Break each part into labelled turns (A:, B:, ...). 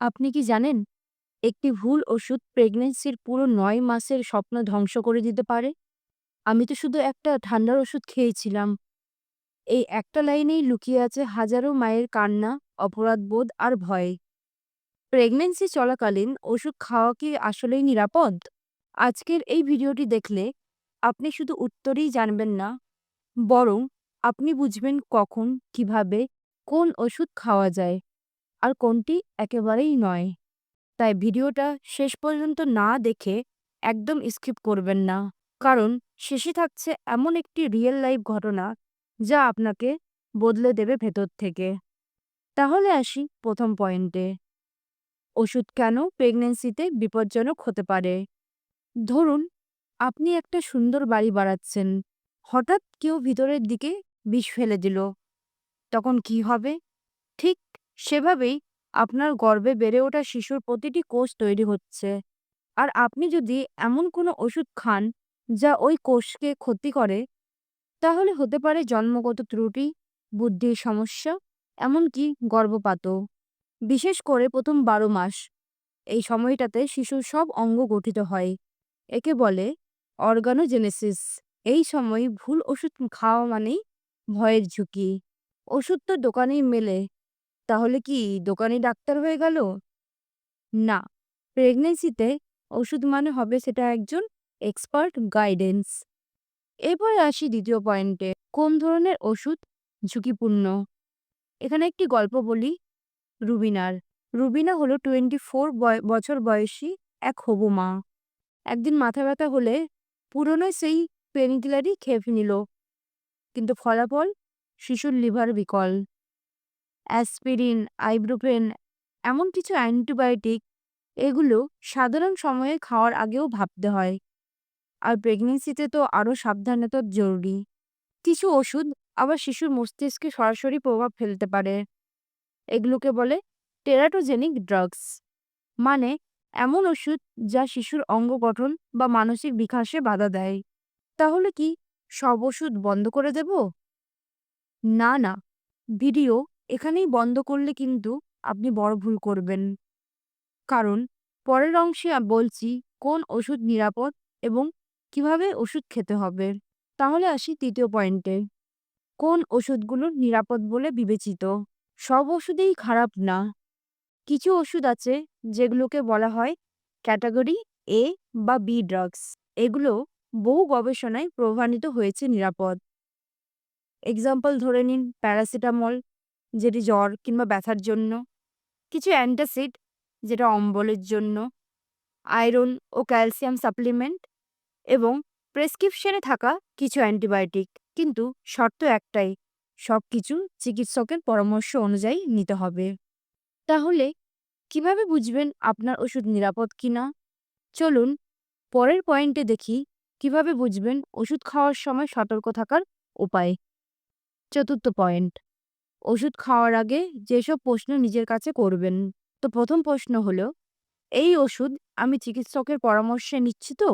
A: আপনি কি জানেন একটি ভুল ওষুধ প্রেগনেন্সির পুরো নয় মাসের স্বপ্ন ধ্বংস করে দিতে পারে? আমি তো শুধু একটা ঠান্ডার ওষুধ খেয়েছিলাম। এই একটা লাইনেই লুকিয়ে আছে হাজারো মায়ের কান্না, অপরাধবোধ আর ভয়। প্রেগন্যান্সি চলাকালীন ওষুধ খাওয়া কি আসলেই নিরাপদ? আজকের এই ভিডিওটি দেখলে আপনি শুধু উত্তরই জানবেন না, বরং আপনি বুঝবেন কখন, কীভাবে, কোন ওষুধ খাওয়া যায় আর কোনটি একেবারেই নয়। তাই ভিডিওটা শেষ পর্যন্ত না দেখে একদম স্কিপ করবেন না। কারণ শেষে থাকছে এমন একটি রিয়েল লাইফ ঘটনা যা আপনাকে বদলে দেবে ভেতর থেকে। তাহলে আসি প্রথম পয়েন্টে। ওষুধ কেন প্রেগন্যান্সিতে বিপজ্জনক হতে পারে? ধরুন, আপনি একটা সুন্দর বাড়ি বাড়াচ্ছেন। হঠাৎ কেউ ভিতরের দিকে বিষ ফেলে দিল। তখন কি হবে? ঠিক সেভাবেই আপনার গর্ভে বেড়ে ওঠা শিশুর প্রতিটি কোষ তৈরি হচ্ছে। আর আপনি যদি এমন কোনো ওষুধ খান যা ওই কোষকে ক্ষতি করে, তাহলে হতে পারে জন্মগত ত্রুটি, বুদ্ধির সমস্যা, এমনকি গর্ভপাতও। বিশেষ করে প্রথম ১২ মাস। এই সময়টাতে শিশুর সব অঙ্গ গঠিত হয়। একে বলে অর্গানোজেনেসিস। এই সময় ভুল ওষুধ খাওয়া মানেই ভয়ের ঝুঁকি। ওষুধ তো দোকানেই মেলে। তাহলে কি দোকানে ডাক্তার হয়ে গেল? না, প্রেগনেন্সিতে ওষুধ মানে হবে সেটা একজন এক্সপার্ট গাইডেন্স। এরপরে আসি দ্বিতীয় পয়েন্টে। কোন ধরনের ওষুধ ঝুঁকিপূর্ণ? এখানে একটি গল্প বলি রুবিনার। রুবিনা হলো 24 বয় বছর বয়সী এক হবু মা। একদিন মাথা ব্যথা হলে পুরনো সেই পেইনকিলারই খেয়ে নিল। কিন্তু ফলাফল শিশুর লিভার বিকল। অ্যাসপিরিন, আইব্রোফেন এমন কিছু অ্যান্টিবায়োটিক এগুলো সাধারণ সময়ে খাওয়ার আগেও ভাবতে হয়। আর প্রেগনেন্সিতে তো আরও সাবধানতা জরুরি। কিছু ওষুধ আবার শিশুর মস্তিষ্কে সরাসরি প্রভাব ফেলতে পারে। এগুলোকে বলে টেরাটোজেনিক ড্রাগস। মানে এমন ওষুধ যা শিশুর অঙ্গ গঠন বা মানসিক বিকাশে বাধা দেয়। তাহলে কি সব ওষুধ বন্ধ করে দেব? না, না। ভিডিও এখানেই বন্ধ করলে কিন্তু আপনি বড় ভুল করবেন। কারণ পরের অংশে বলছি কোন ওষুধ নিরাপদ এবং কীভাবে ওষুধ খেতে হবে। তাহলে আসি তৃতীয় পয়েন্টে। কোন ওষুধগুলো নিরাপদ বলে বিবেচিত? সব ওষুধেই খারাপ না। কিছু ওষুধ আছে যেগুলোকে বলা হয় ক্যাটাগরি এ বা বি ড্রাগস। এগুলো বহু গবেষণায় প্রমাণিত হয়েছে নিরাপদ। এক্সাম্পল ধরে নিন প্যারাসিটামল যেটি জ্বর কিংবা ব্যথার জন্য। কিছু অ্যান্টাসিড যেটা অম্বলের জন্য। আয়রন ও ক্যালসিয়াম সাপ্লিমেন্ট এবং প্রেসক্রিপশনে থাকা কিছু অ্যান্টিবায়োটিক। কিন্তু শর্ত একটাই, সবকিছু চিকিৎসকের পরামর্শ অনুযায়ী নিতে হবে। তাহলে কীভাবে বুঝবেন আপনার ওষুধ নিরাপদ কিনা? চলুন পরের পয়েন্টে দেখি কীভাবে বুঝবেন ওষুধ খাওয়ার সময় সতর্ক থাকার উপায়। চতুর্থ পয়েন্ট। ওষুধ খাওয়ার আগে যেসব প্রশ্ন নিজের কাছে করবেন। তো প্রথম প্রশ্ন হলো, এই ওষুধ আমি চিকিৎসকের পরামর্শে নিচ্ছি তো?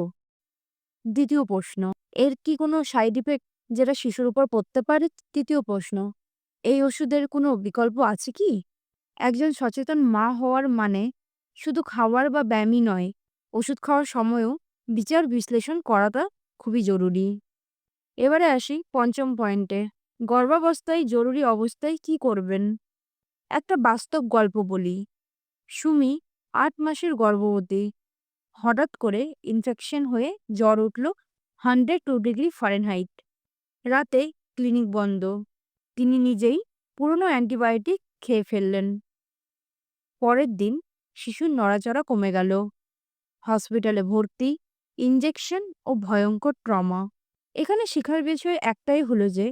A: দ্বিতীয় প্রশ্ন, এর কি কোনো সাইড ইফেক্ট যেটা শিশুর উপর পড়তে পারে? তৃতীয় প্রশ্ন, এই ওষুধের কোনো বিকল্প আছে কি? একজন সচেতন মা হওয়ার মানে শুধু খাওয়ার বা ব্যায়ামই নয়, ওষুধ খাওয়ার সময়ও বিচার বিশ্লেষণ করাটা খুবই জরুরি। এবারে আসি পঞ্চম পয়েন্টে। গর্ভাবস্থায় জরুরি অবস্থায় কি করবেন? একটা বাস্তব গল্প বলি। সুমি আট মাসের গর্ভবতী। হঠাৎ করে ইনফেকশন হয়ে জ্বর উঠল 102 ডিগ্রি ফারেনহাইট। রাতে ক্লিনিক বন্ধ। তিনি নিজেই পুরনো অ্যান্টিবায়োটিক খেয়ে ফেললেন। পরের দিন শিশুর নড়াচড়া কমে গেল। হসপিটালে ভর্তি, ইনজেকশন ও ভয়ঙ্কর ট্রমা। এখানে শেখার বিষয় একটাই হলো যে,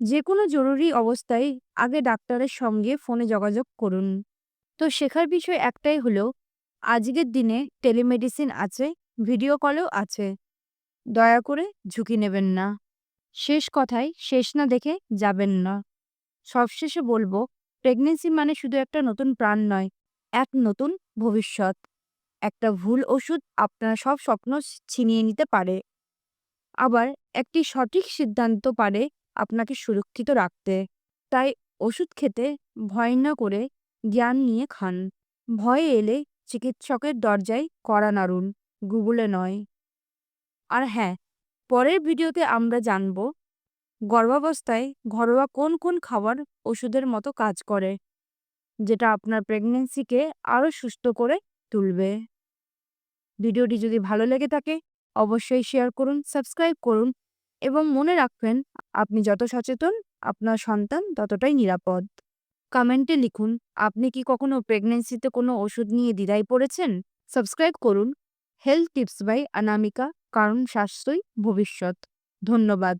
A: যেকোনো জরুরি অবস্থায় আগে ডাক্তারের সঙ্গে ফোনে যোগাযোগ করুন। তো শেখার বিষয় একটাই হলো, আজকের দিনে টেলিমেডিসিন আছে, ভিডিও কলও আছে। দয়া করে ঝুঁকি নেবেন না। শেষ কথায় শেষ না দেখে যাবেন না। সবশেষে বলব, প্রেগনেন্সি মানে শুধু একটা নতুন প্রাণ নয়, এক নতুন ভবিষ্যৎ। একটা ভুল ওষুধ আপনার সব স্বপ্ন ছিনিয়ে নিতে পারে। আবার একটি সঠিক সিদ্ধান্ত পারে আপনাকে সুরক্ষিত রাখতে। তাই ওষুধ খেতে ভয় না করে জ্ঞান নিয়ে খান। ভয় এলে চিকিৎসকের দরজায় কড়া নাড়ুন গুগলে নয় আর হ্যাঁ পরের ভিডিওতে আমরা জানব গর্ভাবস্থায় ঘরোয়া কোন কোন খাবার ওষুধের মতো কাজ করে, যেটা আপনার প্রেগনেন্সিকে আরও সুস্থ করে তুলবে ভিডিওটি যদি ভালো লেগে থাকে, অবশ্যই শেয়ার করুন, সাবস্ক্রাইব করুন এবং মনে রাখবেন, আপনি যত সচেতন আপনার সন্তান, ততটাই নিরাপদ। কমেন্টে লিখুন, আপনি কি কখনো প্রেগনেন্সিতে কোনো ওষুধ নিয়ে দ্বিধায় পড়েছেন? সাবস্ক্রাইব করুন। হেলথ টিপস বাই অনামিকা কারণ স্বাস্থ্যই ভবিষ্যৎ। ধন্যবাদ।